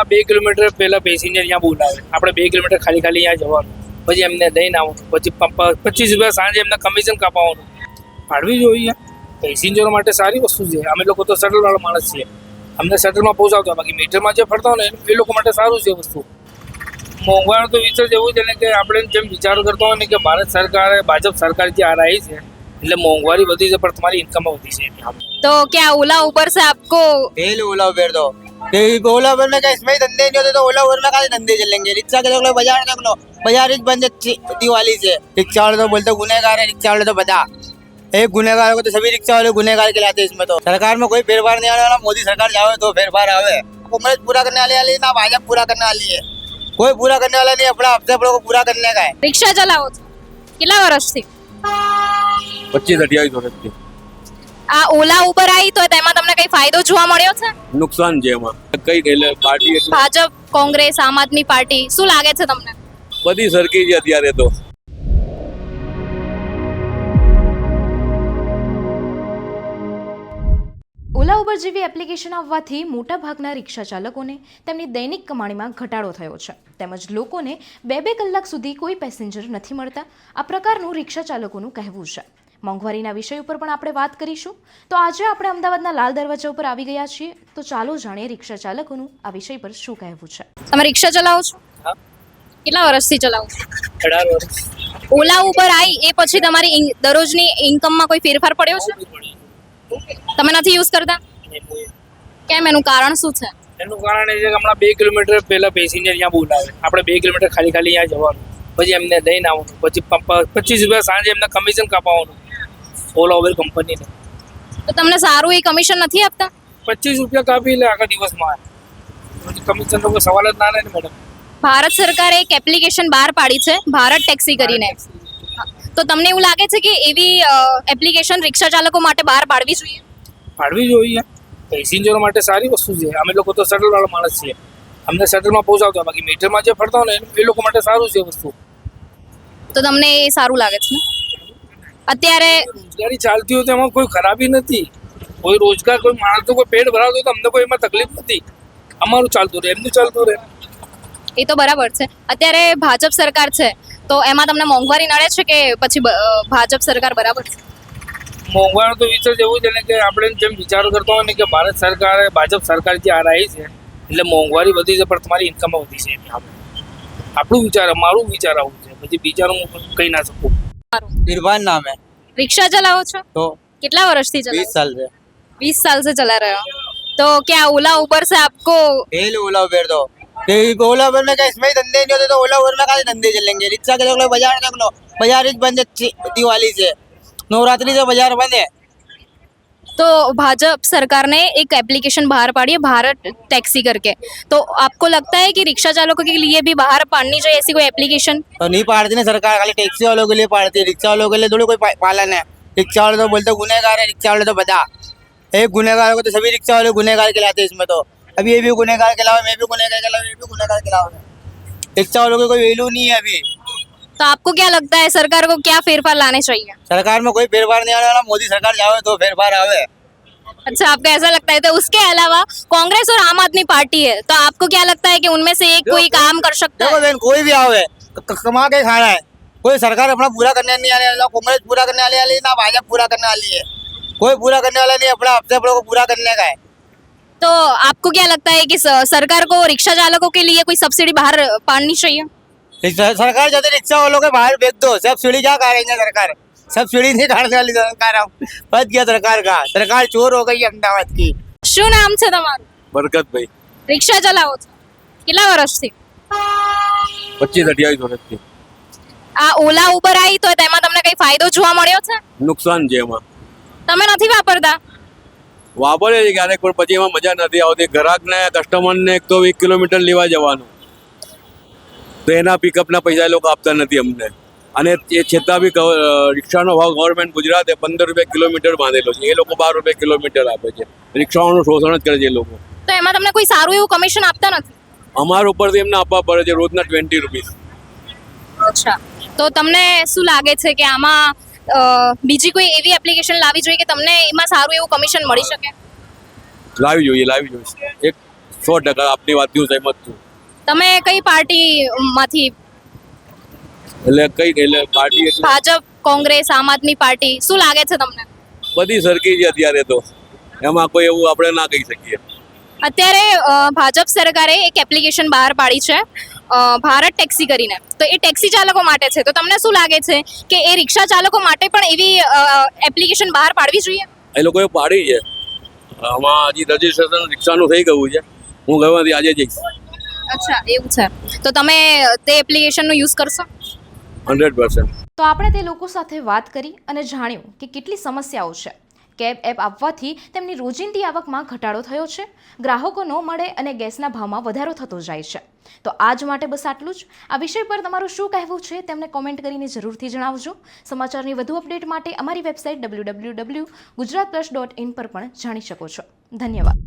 હમણાં બે કિલોમીટર પહેલાં પેસેન્જર અહીંયા બોલાવે આપણે બે કિલોમીટર ખાલી ખાલી અહીંયા જવાનું પછી એમને દઈને આવવાનું પછી પચીસ રૂપિયા સાંજે એમને કમિશન કાપાવવાનું પાડવી જોઈએ પેસેન્જરો માટે સારી વસ્તુ છે અમે લોકો તો શટલવાળો માણસ છીએ અમને શટલમાં પહોંચાડતા બાકી મીટરમાં જે ફરતા હોય ને એ લોકો માટે સારું છે વસ્તુ મોંઘવાનું તો વિચાર એવું છે ને કે આપણે જેમ વિચારો કરતો હોય ને કે ભારત સરકાર ભાજપ સરકાર જે આ રહી છે એટલે મોંઘવારી વધી છે પણ તમારી ઇન્કમ વધી છે તો ક્યાં ઓલા ઉબર સે આપકો ઓલા ઉબર દો ओला उबेर में क्या इसमें ही धंधे नहीं होते तो ओला उबेर में कहा धंधे चलेंगे रिक्शा के देख लो बाजार देख लो बाजार ही बंद है ची- दिवाली से रिक्शा वाले तो बोलते गुनेगार है रिक्शा वाले तो बता एक गुनेगार को तो सभी रिक्शा वाले गुनेगार कहलाते हैं इसमें तो सरकार में कोई फेरफार नहीं आने वाला मोदी सरकार जावे तो फेरफार आवे कांग्रेस पूरा करने वाली वाली ना भाजपा पूरा करने वाली है कोई पूरा करने वाला नहीं अपना अपने अपने को पूरा करने का है રિક્ષા ચલાવો છો કેટલા વર્ષથી પચીસ અઠ્યાવીસ વર્ષથી આ ઓલા ઉબર આવી તો તેમાં તમને કઈ ફાયદો જોવા મળ્યો છે? નુકસાન છે એમાં. કઈ એટલે પાર્ટી એટલે ભાજપ કોંગ્રેસ આમ આદમી પાર્ટી શું લાગે છે તમને? બધી સરખી છે અત્યારે તો. ઓલા ઉબર જેવી એપ્લિકેશન આવવાથી મોટાભાગના રિક્ષા ચાલકોને તેમની દૈનિક કમાણીમાં ઘટાડો થયો છે. તેમજ લોકોને બે બે કલાક સુધી કોઈ પેસેન્જર નથી મળતા. આ પ્રકારનું રિક્ષા ચાલકોનું કહેવું છે. મોંઘવારીના વિષય ઉપર પણ આપણે વાત કરીશું. તો આજે આપણે અમદાવાદના લાલ દરવાજા ઉપર આવી ગયા છીએ. તો ચાલો જાણીએ રિક્ષા ચાલકોનું આ વિષય પર શું કહેવું છે. તમે રિક્ષા ચલાવો છો? કેટલા વર્ષથી ચલાવો છો? ઓલા ઉપર આવી એ પછી તમારી દરરોજની ઇન્કમમાં કોઈ ફેરફાર પડ્યો છે? તમે નથી યુઝ કરતા? કેમ? એનું કારણ શું છે? એનું કારણ એ છે કે હમણાં બે કિલોમીટર પહેલાં પેસેન્જર અહીંયા બોલાવે. આપણે બે કિલોમીટર ખાલી ખાલી અહીંયા જવાનું. પછી એમને દઈને આવવાનું. પછી પચીસ રૂપિયા સાંજે એમને કમિશન કાપવાનું ઓલા ઓવેર કંપનીને તો તમને સારું એ કમિશન નથી આપતા? પચીસ રૂપિયા કાપી લે આખા દિવસમાં. કમિશન તો કોઈ સવાલ જ ના રહે ને મેડમ ભારત સરકારે એક એપ્લિકેશન બહાર પાડી છે ભારત ટેક્સી કરીને. તો તમને એવું લાગે છે કે એવી એપ્લિકેશન રિક્ષા ચાલકો માટે બહાર પાડવી જોઈએ? પાડવી જોઈએ. પેસેન્જરો માટે સારી વસ્તુ છે. અમે લોકો તો શટલવાળા માણસ છીએ. અમને શટલમાં પહોંચાવતા બાકી મીટરમાં જે ફરતા હોય ને એ લોકો માટે સારું છે વસ્તુ. તો તમને એ સારું લાગે છે અત્યારે રોજગારી ચાલતી હોય તો એમાં કોઈ ખરાબી નથી. કોઈ રોજગાર કોઈ માણસનો કોઈ પેટ ભરાવતો હોય તો અમને કોઈ એમાં તકલીફ નથી. અમારું ચાલતું રહે એમનું ચાલતું રહે. એ તો બરાબર છે. અત્યારે ભાજપ સરકાર છે તો એમાં તમને મોંઘવારી નડે છે કે પછી ભાજપ સરકાર બરાબર છે? મોંઘવારી તો વિચાર જેવું છે ને કે આપણે જેમ વિચાર કરતો હોય ને કે ભારત સરકારે ભાજપ સરકાર જે આ રહી છે એટલે મોંઘવારી વધી છે પણ તમારી ઇન્કમ વધી છે આપણું વિચાર મારું વિચાર આવું છે. પછી બીજાનું હું કહી ના શકું. इरफान नाम है રિક્ષા ચલાવો છો तो કેટલા વર્ષથી बीस ચલાવો साल से बीस साल से चला रहे हो तो क्या ओला उबर से आपको फेल ओला उबेर दो क्योंकि ओला उबेर में क्या इसमें ही धंधे नहीं होते तो ओला उबेर में कहा धंधे चलेंगे रिक्शा के देख लो बाजार देख लो बाजार ही बंद है ची- दिवाली से नवरात्रि से बाजार बंद है तो भाजपा सरकार ने एक एप्लीकेशन बाहर पाड़ी है, भारत टैक्सी करके। तो आपको लगता है कि रिक्शा चालकों के लिए भी बाहर पाड़नी चाहिए ऐसी कोई एप्लीकेशन तो नहीं पाड़ती ना सरकार, खाली टैक्सी वालों के लिए पाड़ती है। रिक्शा वालों के लिए थोड़ी कोई पालन है। रिक्शा वाले तो बोलते गुनेगार है, रिक्शा वाले तो बता। एक गुनेगार को तो सभी रिक्शा वाले गुनेगार कहलाते हैं इसमें तो। अभी ये भी गुनेगार कहलाओ, मैं भी गुनेगार कहलाओ ये भी गुनेगार कहलाओ। रिक्शा वालों की कोई वैल्यू नहीं है अभी। तो आपको क्या लगता है सरकार को क्या फेरफार लाने चाहिए? सरकार में कोई फेरफार नहीं आने वाला मोदी सरकार जावे तो फेरफार आवे अच्छा आपको ऐसा लगता है? तो उसके अलावा कांग्रेस और आम आदमी पार्टी है तो आपको क्या लगता है कि उनमें से एक कोई काम कर सकता है? कोई भी आवे कमा के खाना है। कोई सरकार अपना पूरा करने नहीं आने वाला कांग्रेस पूरा करने वाली वाली ना भाजपा पूरा करने वाली है। कोई पूरा करने वाला नहीं अपना अपने अपने को पूरा करने का है। तो आपको क्या लगता है कि सरकार को रिक्शा चालकों के लिए कोई सब्सिडी बाहर पाड़नी चाहिए? सरकार जाते रिक्शा वालों के बाहर फेंक दो सब सीढ़ी क्या काटेंगे सरकार सब सीढ़ी नहीं काटने वाली सरकार अब बच गया सरकार का सरकार चोर हो गई अहमदाबाद की શું નામ છે તમારું બરકતભાઈ રિક્ષા ચલાવો છો કેટલા વર્ષથી પચીસ અઠ્યાવીસ વર્ષથી આ ઓલા ઉબર આવી તો તેમાં તમને કઈ ફાયદો જોવા મળ્યો છે નુકસાન છે એમાં તમે નથી વાપરતા વાપરે છે ક્યારેક પણ પછી એમાં મજા નથી આવતી ગ્રાહકને કસ્ટમરને એક તો એક કિલોમીટર લેવા જવાનું તો એના પિકઅપના પૈસા એ લોકો આપતા નથી અમને. અને એ છતાં બી રિક્ષાનો ભાવ ગવર્મેન્ટ ગુજરાતે પંદર રૂપિયા કિલોમીટર બાંધેલો છે. એ લોકો બાર રૂપિયા કિલોમીટર આપે છે. રિક્ષાઓનું શોષણ જ કરે છે એ લોકો. તો એમાં તમને કોઈ સારું એવું કમિશન આપતા નથી? અમારા ઉપરથી એમને આપવા પડે છે રોજના ટ્વેન્ટી રૂપીસ અચ્છા. તો તમને શું લાગે છે કે આમાં બીજી કોઈ એવી એપ્લિકેશન લાવવી જોઈએ કે તમને એમાં સારું એવું કમિશન મળી શકે? લાવી જોઈએ લાવી જોઈએ. એક સો ટકા આપની વાતથી હું સહેમત છું. તમે કઈ પાર્ટીમાંથી? એટલે કઈ એટલે પાર્ટી એટલે ભાજપ કોંગ્રેસ આમ આદમી પાર્ટી શું લાગે છે તમને? બધી સરખી છે અત્યારે તો. એમાં કોઈ એવું આપણે ના કહી શકીએ. અત્યારે ભાજપ સરકારે એક એપ્લિકેશન બહાર પાડી છે ભારત ટેક્સી કરીને. તો એ ટેક્સી ચાલકો માટે છે. તો તમને શું લાગે છે કે એ રિક્ષા ચાલકો માટે પણ એવી એપ્લિકેશન બહાર પાડવી જોઈએ? એ લોકોએ પાડી છે. આમાં હજી રજીસ્ટ્રેશન રિક્ષાનું થઈ ગયું છે. હું ગયો આજે જઈશ. અચ્છા એવું છે. તો તમે તે એપ્લિકેશનનો યુઝ કરશો? Hundred percent. તો આપણે તે લોકો સાથે વાત કરી અને જાણ્યું કે કેટલી સમસ્યાઓ છે. કેબ એપ આપવાથી તેમની રોજિંદી આવકમાં ઘટાડો થયો છે ગ્રાહકો ન મળે અને ગેસના ભાવમાં વધારો થતો જાય છે. તો આજ માટે બસ આટલું જ. આ વિષય પર તમારું શું કહેવું છે તેમને કોમેન્ટ કરીને જરૂરથી જણાવજો. સમાચારની વધુ અપડેટ માટે અમારી website W W W Gujarat plus dot in પર પણ જાણી શકો છો. ધન્યવાદ.